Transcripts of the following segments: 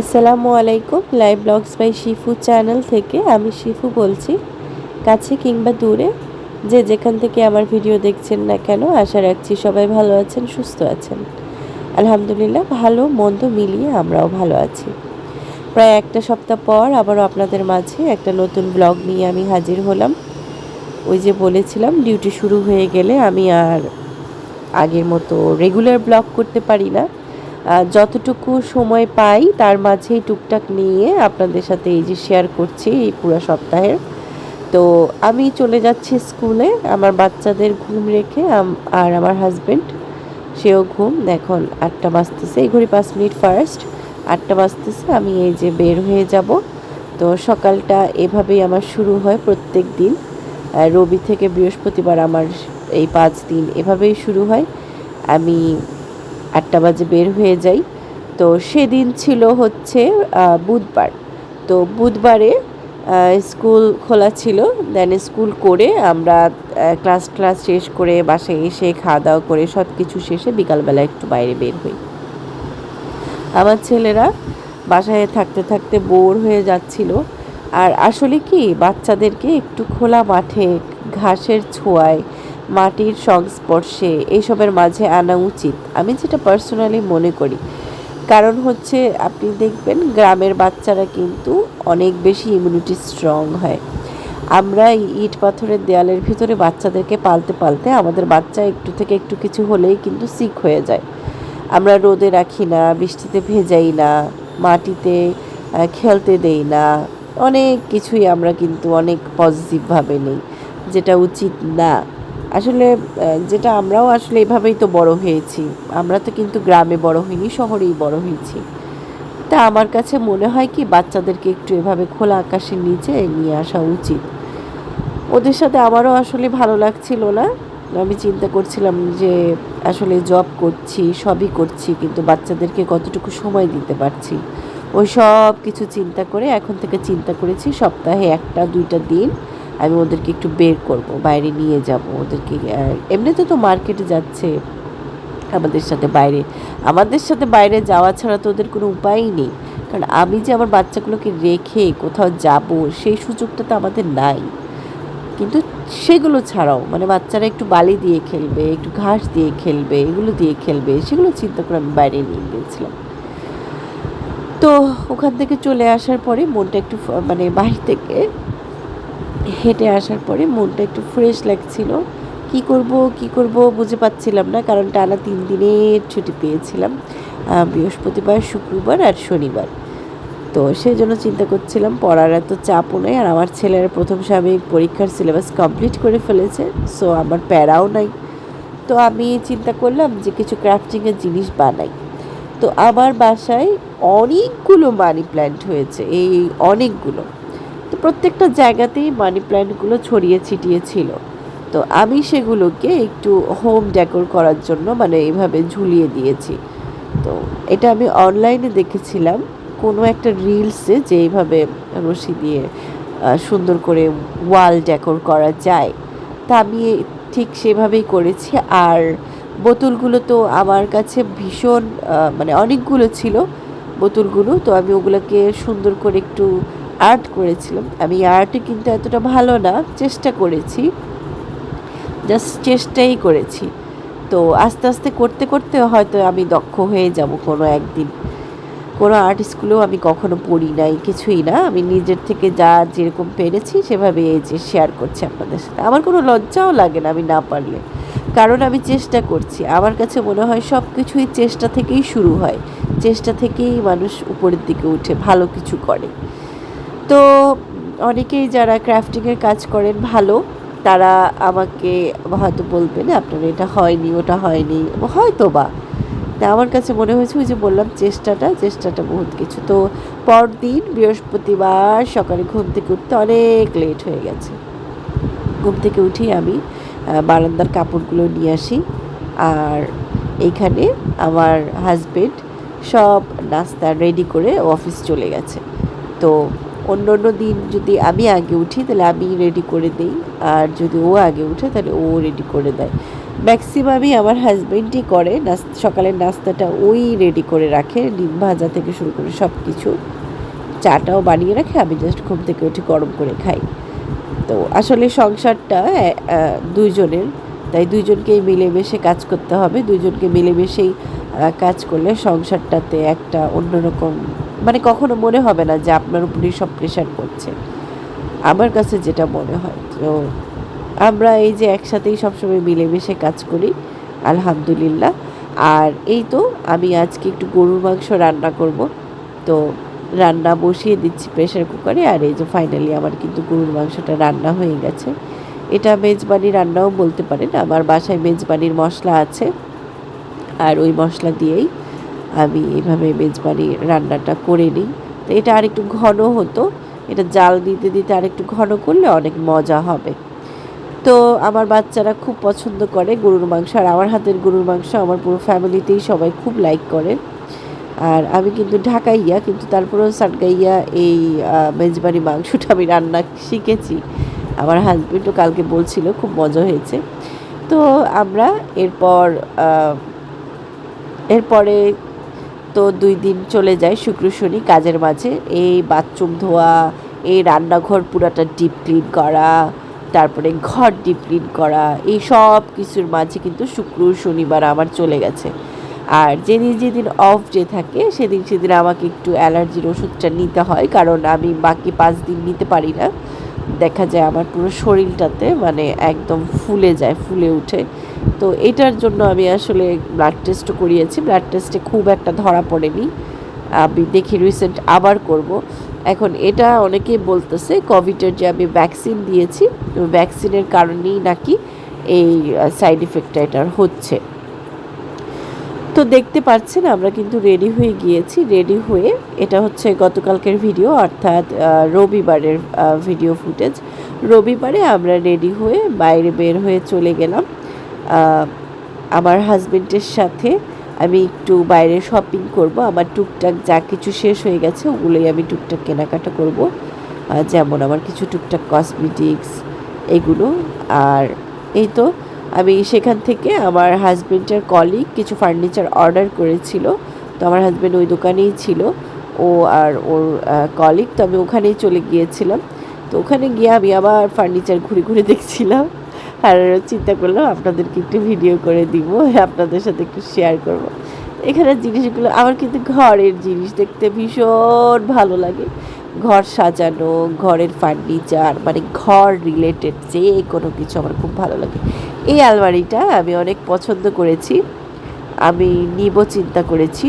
আসসালামু আলাইকুম live vlogs by Shifu channel থেকে আমি শিফু বলছি। কাছে কিংবা দূরে, যে যেখান থেকে আমার ভিডিও দেখছেন না কেন, আশা রাখছি সবাই ভালো আছেন, সুস্থ আছেন। আলহামদুলিল্লাহ, ভালো, মন্দ মিলিয়ে আমরাও ভালো আছি। প্রায় একটা সপ্তাহ পর আবারও আপনাদের মাঝে একটা নতুন ব্লগ নিয়ে আমি হাজির হলাম। ওই যে বলেছিলাম ডিউটি শুরু হয়ে গেলে আমি আর আগের মতো রেগুলার ব্লগ করতে পারি না। যতটুকু সময় পাই তার মাঝেই টুকটাক নিয়ে আপনাদের সাথে এই যে শেয়ার করছি এই পুরো সপ্তাহের তো আমি চলে যাচ্ছি স্কুলে আমার বাচ্চাদের ঘুম রেখে আর আমার হাজব্যান্ড সেও ঘুম, এখন আটটা বাজতেছে, এই ঘড়ি পাঁচ মিনিট ফার্স্ট আটটা বাজতেছে, আমি এই যে বের হয়ে যাব। তো সকালটা এভাবেই আমার শুরু হয় প্রত্যেক দিন। রবি থেকে বৃহস্পতিবার আমার এই পাঁচ দিন এভাবেই শুরু হয়। আমি আটটা বাজে বের হয়ে যাই। তো সেদিন ছিল হচ্ছে বুধবার। তো বুধবারে স্কুল খোলা ছিল। দেন স্কুল করে আমরা ক্লাস ক্লাস শেষ করে বাসায় এসে খাওয়া দাওয়া করে সব কিছু শেষে বিকালবেলা একটু বাইরে বের হই। আমার ছেলেরা বাসায় থাকতে থাকতে বোর হয়ে যাচ্ছিল। আর আসলে কি, বাচ্চাদেরকে একটু খোলা মাঠে, ঘাসের ছোঁয়ায় মাটির সংস্পর্শে এইসবের মাঝে আনা উচিত। আমি যেটা পার্সোনালি মনে করি, কারণ হচ্ছে আপনি দেখবেন গ্রামের বাচ্চারা কিন্তু অনেক বেশি ইমিউনিটি স্ট্রং হয়। আমরা ইট পাথরের দেয়ালের ভিতরে বাচ্চাদেরকে পালতে পালতে আমাদের বাচ্চা একটু থেকে একটু কিছু হলেই কিন্তু সিক হয়ে যায়। আমরা রোদে রাখি না, বৃষ্টিতে ভেজাই না, মাটিতে খেলতে দেই না, অনেক কিছুই আমরা কিন্তু অনেক পজিটিভভাবে নেই, যেটা উচিত না। আসলে যেটা আমরাও আসলে এভাবেই তো বড় হয়েছি। আমরা তো কিন্তু গ্রামে বড় হইনি, শহরেই বড় হয়েছি। তা আমার কাছে মনে হয় কি, বাচ্চাদেরকে একটু এভাবে খোলা আকাশের নিচে নিয়ে আসা উচিত। ওদের সাথে আমারও আসলে ভালো লাগছিল না। আমি চিন্তা করছিলাম যে, আসলে জব করছি, সবই করছি, কিন্তু বাচ্চাদেরকে কতটুকু সময় দিতে পারছি? ওই সব কিছু চিন্তা করে, এখন থেকে চিন্তা করেছি সপ্তাহে একটা, দুইটা দিন আমি ওদেরকে একটু বের করব, বাইরে নিয়ে যাব, ওদেরকে এমনিতে তো মার্কেটে যাচ্ছে আমাদের সাথে বাইরে। আমাদের সাথে বাইরে যাওয়া ছাড়া তো ওদের কোনো উপায়ই নেই। কারণ আমি যে আমার বাচ্চাগুলোকে রেখে কোথাও যাব, সেই সুযোগটা তো আমাদের নাই। কিন্তু সেগুলো ছাড়াও মানে বাচ্চারা একটু বালি দিয়ে খেলবে, একটু ঘাস দিয়ে খেলবে, এগুলো দিয়ে খেলবে, সেগুলো চিন্তা করে আমি বাইরে নিয়ে গিয়েছিলাম। তো ওখান থেকে চলে আসার পরে মনটা একটু মানে বাড়ি থেকে হেঁটে আসার পরে মনটা একটু ফ্রেশ লাগছিল। কি করব কি করব বুঝে পাচ্ছিলাম না, কারণ টানা তিন দিনের ছুটি পেয়েছিলাম বৃহস্পতিবার, শুক্রবার আর শনিবার। তো সেই জন্য চিন্তা করছিলাম, পড়ার এত চাপও নেই আর আমার ছেলের প্রথম স্বাভাবিক পরীক্ষার সিলেবাস কমপ্লিট করে ফেলেছে সো আমার প্যারাও নাই। তো আমি চিন্তা করলাম যে কিছু ক্রাফটিংয়ের জিনিস বানাই। তো আমার বাসায় অনেকগুলো মানি প্ল্যান্ট হয়েছে, এই অনেকগুলো। তো প্রত্যেকটা জায়গাতেই মানি প্ল্যান্টগুলো ছড়িয়ে ছিটিয়ে ছিল। তো আমি সেগুলোকে একটু হোম ডেকোর করার জন্য মানে এইভাবে ঝুলিয়ে দিয়েছি। তো এটা আমি অনলাইনে দেখেছিলাম, কোনো একটা রিলসে যে এইভাবে রশি দিয়ে সুন্দর করে ওয়াল ডেকোর করা যায়। তা আমি ঠিক সেভাবেই করেছি আর বোতলগুলো তো আমার কাছে ভীষণ মানে অনেকগুলো ছিল বোতলগুলো, তো আমি ওগুলোকে সুন্দর করে একটু আর্ট করেছিলাম। আমি আর্টে কিন্তু এতটা ভালো না, চেষ্টা করেছি। জাস্ট চেষ্টাই করেছি। তো আস্তে আস্তে করতে করতে হয়তো আমি দক্ষ হয়ে যাব কোনো একদিন। কোনো আর্ট স্কুলেও আমি কখনো পড়ি নাই, কিছুই না। আমি নিজের থেকে যা যেরকম পেরেছি সেভাবে এই যে শেয়ার করছি আপনাদের সাথে। আমার কোনো লজ্জাও লাগে না আমি না পারলে। কারণ আমি চেষ্টা করছি। আমার কাছে মনে হয় সব কিছুই চেষ্টা থেকেই শুরু হয়। চেষ্টা থেকেই মানুষ উপরের দিকে উঠে ভালো কিছু করে। তো অনেকেই যারা ক্রাফটিংয়ের কাজ করেন ভালো, তারা আমাকে হয়তো বলবেন আপনার এটা হয়নি, ওটা হয়নি। হয়তো বা তা আমার কাছে মনে হয়েছে, ওই যে বললাম, চেষ্টাটা চেষ্টাটা বহুত কিছু। তো পরদিন বৃহস্পতিবার সকালে ঘুম থেকে উঠতে অনেক লেট হয়ে গেছে। ঘুম থেকে উঠি আমি বারান্দার কাপড়গুলো নিয়ে আসি আর এইখানে আমার হাজবেন্ড সব নাস্তা রেডি করে অফিস চলে গেছে। তো অন্য অন্য দিন যদি আমি আগে উঠি, তাহলে আমি রেডি করে দিই। আর যদি ও আগে উঠে, তাহলে ও রেডি করে দেয়। ম্যাক্সিমামই আমার হাজব্যান্ডই করে সকালের নাস্তাটা ওই রেডি করে রাখে, ডিম ভাজা থেকে শুরু করে সব কিছু চাটাও বানিয়ে রাখে, আমি জাস্ট ঘুম থেকে উঠে গরম করে খাই। তো আসলে সংসারটা দুইজনের। তাই দুইজনকেই মিলেমিশে কাজ করতে হবে। দুইজনকে মিলেমিশেই কাজ করলে সংসারটাতে একটা অন্যরকম মানে কখনো মনে হবে না যে আপনার উপরেই সব প্রেশার পড়ছে। আমার কাছে যেটা মনে হয়, তো আমরা এই যে একসাথেই সবসময় মিলেমিশে কাজ করি, আলহামদুলিল্লাহ। আর এই তো আমি আজকে একটু গরুর মাংস রান্না করব। তো রান্না বসিয়ে দিচ্ছি প্রেশার কুকারে আর এই যে ফাইনালি আমার কিন্তু গরুর মাংসটা রান্না হয়ে গেছে। এটা মেজবানি রান্নাও বলতে পারেন, আমার বাসায় মেজবানির মশলা আছে। আর ওই মশলা দিয়েই আমি এইভাবে মেজবানি রান্নাটা করে নিই। তো এটা আরেকটু ঘন হতো। এটা জাল দিতে দিতে আরেকটু ঘন করলে অনেক মজা হবে। তো আমার বাচ্চারা খুব পছন্দ করে গরুর মাংস। আর আমার হাতের গরুর মাংস আমার পুরো ফ্যামিলিতেই সবাই খুব লাইক করে। আর আমি কিন্তু ঢাকাইয়া, কিন্তু তারপরেও সাটগাইয়া এই মেজবানি মাংসটা আমি রান্না শিখেছি। আমার হাজবেন্ডও কালকে বলছিল, খুব মজা হয়েছে। তো আমরা এরপর এরপরে তো দুই দিন চলে যায় শুক্র শনি কাজের মাঝে। এই বাথরুম ধোয়া, এই রান্নাঘর পুরাটা ডিপ ক্লিন করা, তারপরে ঘর ডিপ ক্লিন করা, এই সব কিছুর মাঝে কিন্তু শুক্র, শনিবার আমার চলে গেছে। আর যেদিন যেদিন অফ ডে থাকে, সেদিন সেদিন আমাকে একটু অ্যালার্জির ওষুধটা নিতে হয়, কারণ আমি বাকি পাঁচ দিন নিতে পারি না। দেখা যায় আমার পুরো শরীরটাতে মানে একদম ফুলে যায়, ফুলে ওঠে তো এটার জন্য আমি আসলে ব্লাড টেস্টও করিয়েছি। ব্লাড টেস্টে খুব একটা ধরা পড়েনি। আমি দেখি রিসেন্ট আবার করব। এখন এটা অনেকেই বলতেছে কোভিডের যে আমি ভ্যাকসিন দিয়েছি ভ্যাকসিনের কারণেই নাকি এই সাইড এফেক্টটা এটার হচ্ছে। তো দেখতে পাচ্ছেন, আমরা কিন্তু রেডি হয়ে গিয়েছি। রেডি হয়ে এটা হচ্ছে গতকালকের ভিডিও অর্থাৎ রবিবারের ভিডিও ফুটেজ রবিবারে আমরা রেডি হয়ে বাইরে বের হয়ে চলে গেলাম। আমার হাজবেন্ডের সাথে আমি একটু বাইরে শপিং করব। আমার টুকটাক যা কিছু শেষ হয়ে গেছে, ওগুলোই আমি টুকটাক কেনাকাটা করব। যেমন আমার কিছু টুকটাক কসমেটিক্স এগুলো। আর এই তো, আমি সেখান থেকে আমার হাজবেন্ডের কলিগ কিছু ফার্নিচার অর্ডার করেছিল। তো আমার হাজবেন্ড ওই দোকানেই ছিল। ও আর ওর কলিগ তো আমি ওখানেই চলে গিয়েছিলাম। তো ওখানে গিয়ে আমি আবার ফার্নিচার ঘুরে ঘুরে দেখছিলাম। আর চিন্তা করলাম আপনাদেরকে একটু ভিডিও করে দিব, আপনাদের সাথে একটু শেয়ার করব। এখানে জিনিসগুলো, আমার কিন্তু ঘরের জিনিস দেখতে ভীষণ ভালো লাগে। ঘর সাজানো, ঘরের ফার্নিচার মানে ঘর রিলেটেড যে কোনো কিছু আমার খুব ভালো লাগে। এই আলমারিটা আমি অনেক পছন্দ করেছি। আমি নিব চিন্তা করেছি।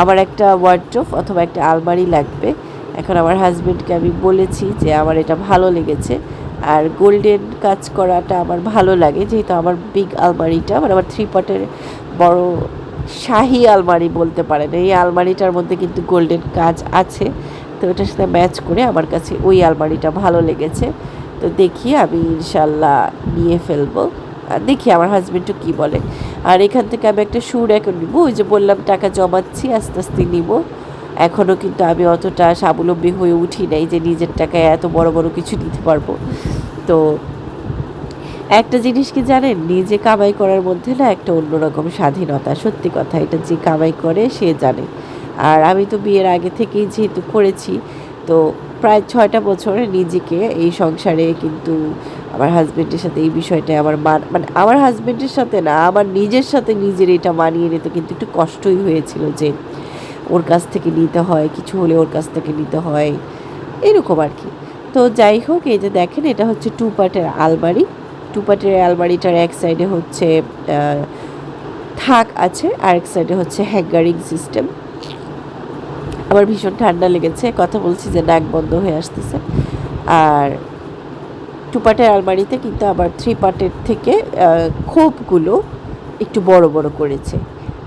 আমার একটা ওয়ার্ড্রোফ অথবা একটা আলমারি লাগবে। এখন আমার হাজবেন্ডকে আমি বলেছি যে আমার এটা ভালো লেগেছে। আর গোল্ডেন কাজ করাটা আমার ভালো লাগে, যেহেতু আমার বিগ আলমারিটা মানে আমার থ্রি পটের বড় শাহি আলমারি বলতে পারেন। এই আলমারিটার মধ্যে কিন্তু গোল্ডেন কাজ আছে, তো ওটার সাথে ম্যাচ করে আমার কাছে ওই আলমারিটা ভালো লেগেছে। তো দেখি আমি ইনশাল্লাহ নিয়ে ফেলব। আর দেখি আমার হাজব্যান্ডও কী বলে। আর এখান থেকে আমি একটা সুর এখন নিব, ওই যে বললাম টাকা জমাচ্ছি, আস্তে আস্তে নিব। এখনও কিন্তু আমি অতটা স্বাবলম্বী হয়ে উঠি নাই যে নিজের টাকায় এত বড় বড় কিছু নিতে পারব। তো একটা জিনিস কি জানেন? নিজে কামাই করার মধ্যে না একটা অন্যরকম স্বাধীনতা। সত্যি কথা, এটা যে কামাই করে সে জানে। আর আমি তো বিয়ের আগে থেকেই যেহেতু করেছি, তো প্রায় ছয়টা বছর নিজেকে এই সংসারে কিন্তু আমার হাজব্যান্ডের সাথে এই বিষয়টা আমার মান মানে আমার হাজব্যান্ডের সাথে না, আমার নিজের সাথে নিজের এটা মানিয়ে নিতে কিন্তু একটু কষ্টই হয়েছিল যে ওর কাছ থেকে নিতে হয়, কিছু হলে ওর কাছ থেকে নিতে হয়, এরকম আর কি। তো যাই হোক, এই যে দেখেন, এটা হচ্ছে টু পার্টের আলমারি। টু পার্টের আলমারিটার এক সাইডে হচ্ছে থাক আছে আর এক সাইডে হচ্ছে হ্যাঙ্গারিং সিস্টেম আমার ভীষণ ঠান্ডা লেগেছে, কথা বলছি যে নাক বন্ধ হয়ে আসতেছে। আর টু পার্টের আলমারিতে কিন্তু আবার থ্রি পার্টের থেকে খোপগুলো একটু বড় বড় করেছে।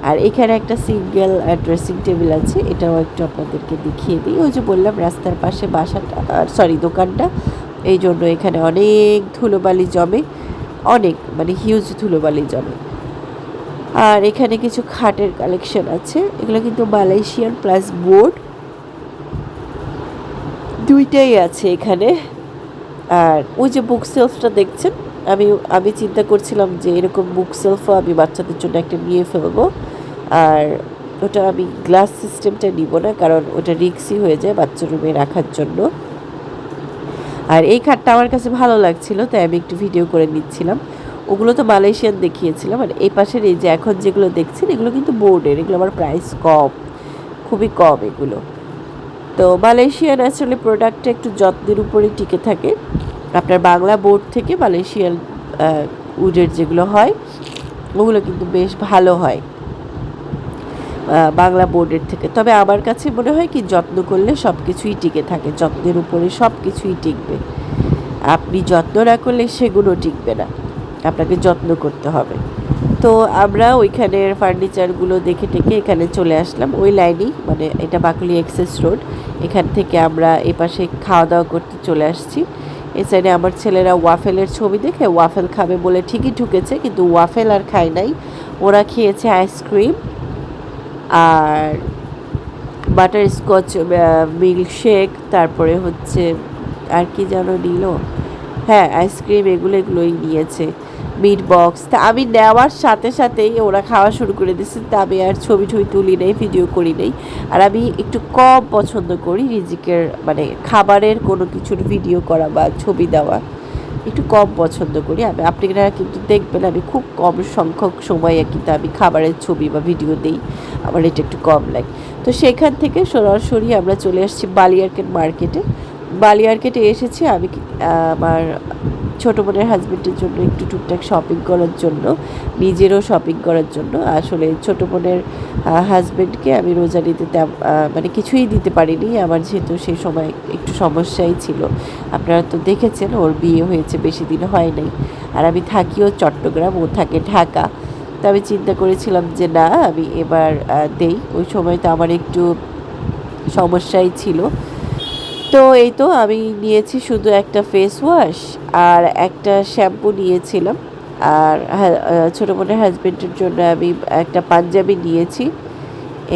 আর এখানে একটা সিঙ্গেল ড্রেসিং টেবিল আছে, এটাও একটু আপনাদেরকে দেখিয়ে দিই। ওই যে বললাম, রাস্তার পাশে বাসাটা সরি দোকানটা। এই জন্য এখানে অনেক ধুলোবালি জমে, অনেক মানে হিউজ ধুলোবালি জমে। আর এখানে কিছু খাটের কালেকশন আছে, এগুলো কিন্তু মালয়েশিয়ান প্লাস বোর্ড দুইটাই আছে এখানে। আর ওই যে বুক সেলফটা দেখছেন আমি আমি চিন্তা করছিলাম যে এরকম বুক সেলফও আমি বাচ্চাদের জন্য একটা নিয়ে ফেলব। আর ওটা আমি গ্লাস সিস্টেমটা নিব না, কারণ ওটা রিক্সি হয়ে যায় বাচ্চা রুমে রাখার জন্য। আর এই খাটটা আমার কাছে ভালো লাগছিল, তাই আমি একটু ভিডিও করে নিচ্ছিলাম। ওগুলো তো মালয়েশিয়ান দেখিয়েছিলাম, আর এই পাশের এই যে এখন যেগুলো দেখছেন, এগুলো কিন্তু বোর্ডের, এগুলো আমার প্রাইস কম, খুবই কম এগুলো। তো মালয়েশিয়ান আসলে প্রোডাক্টটা একটু যত্নের উপরেই টিকে থাকে। আপনার বাংলা বোর্ড থেকে মালয়েশিয়ান উডের যেগুলো হয়, ওগুলো কিন্তু বেশ ভালো হয় বাংলা বোর্ডের থেকে। তবে আমার কাছে মনে হয় কি, যত্ন করলে সব কিছুই টিকে থাকে, যত্নের উপরে সব কিছুই টিকবে। আপনি যত্ন না করলে সেগুলো টিকবে না, আপনাকে যত্ন করতে হবে। তো আমরা ওইখানের ফার্নিচারগুলো দেখে টেকে এখানে চলে আসলাম, ওই লাইনেই মানে এটা বাকুলি এক্সেস রোড। এখান থেকে আমরা এপাশে খাওয়া দাওয়া করতে চলে আসছি। এ সাইডে আমার ছেলেরা ওয়াফেলের ছবি দেখে ওয়াফেল খাবে বলে ঠিকই ঢুকেছে, কিন্তু ওয়াফেল আর খায় নাই। ওরা খেয়েছে আইসক্রিম আর বাটার স্কচ মিল্কশেক, তারপরে হচ্ছে, আর কি যেন নিল হ্যাঁ আইসক্রিম এগুলো এগুলোই নিয়েছে। মিট বক্স তা আমি নেওয়ার সাথে সাথেই ওরা খাওয়া শুরু করে দিচ্ছে তা আমি আর ছবি টবি তুলি নেই ভিডিও করি নেই। আর আমি একটু কম পছন্দ করি রিজিকের মানে খাবারের কোনো কিছুর ভিডিও করা বা ছবি দেওয়া। একটু কম পছন্দ করি আমি। আপনারা কিন্তু দেখবেন আমি খুব কম সংখ্যক সময়ে কিন্তু আমি খাবারের ছবি বা ভিডিও দিই। আমার এটা একটু কম লাগে। তো সেখান থেকে সরাসরি আমরা চলে আসছি বালিয়ারকেট মার্কেটে। বালিয়ারকেটে এসেছি আমি আমার ছোটো বোনের হাজবেন্ডের জন্য একটু টুকটাক শপিং করার জন্য নিজেরও শপিং করার জন্য। আসলে ছোটো বোনের হাজবেন্ডকে আমি তেম- আহ, মানে কিছুই দিতে পারিনি। আমার যেহেতু সেই সময় একটু সমস্যাই ছিল। আপনারা তো দেখেছেন ওর বিয়ে হয়েছে বেশি দিন হয় নাই। আর আমি থাকিও চট্টগ্রাম ও থাকে ঢাকা। তো আমি চিন্তা করেছিলাম যে না আমি এবার দেই। ওই সময় তো আমার একটু সমস্যাই ছিল। তো এই তো আমি নিয়েছি শুধু একটা ফেস ওয়াশ আর একটা শ্যাম্পু নিয়েছিলাম। আর ছোটো বোনের হাজব্যান্ডের জন্য আমি একটা পাঞ্জাবি নিয়েছি।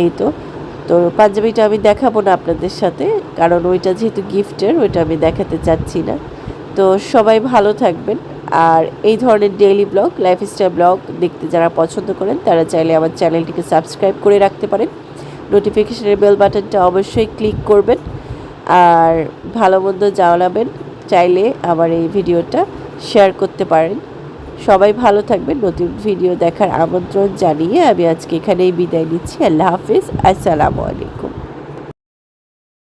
এই তো। তো পাঞ্জাবিটা আমি দেখাবো না আপনাদের সাথে, কারণ ওইটা যেহেতু গিফটের ওইটা আমি দেখাতে চাচ্ছি না। তো সবাই ভালো থাকবেন। আর এই ধরনের ডেইলি ব্লগ লাইফস্টাইল ব্লগ দেখতে যারা পছন্দ করেন, তারা চাইলে আমার চ্যানেলটিকে সাবস্ক্রাইব করে রাখতে পারেন। নোটিফিকেশনের বেল বাটনটা অবশ্যই ক্লিক করবেন। আর ভালো মন্দ জানাবেন, চাইলে আমার এই ভিডিওটা শেয়ার করতে পারেন। সবাই ভালো থাকবেন, নতুন ভিডিও দেখার আমন্ত্রণ জানিয়ে আমি আজকে এখানেই বিদায় নিচ্ছি। আল্লাহ হাফিজ, আসসালামু আলাইকুম।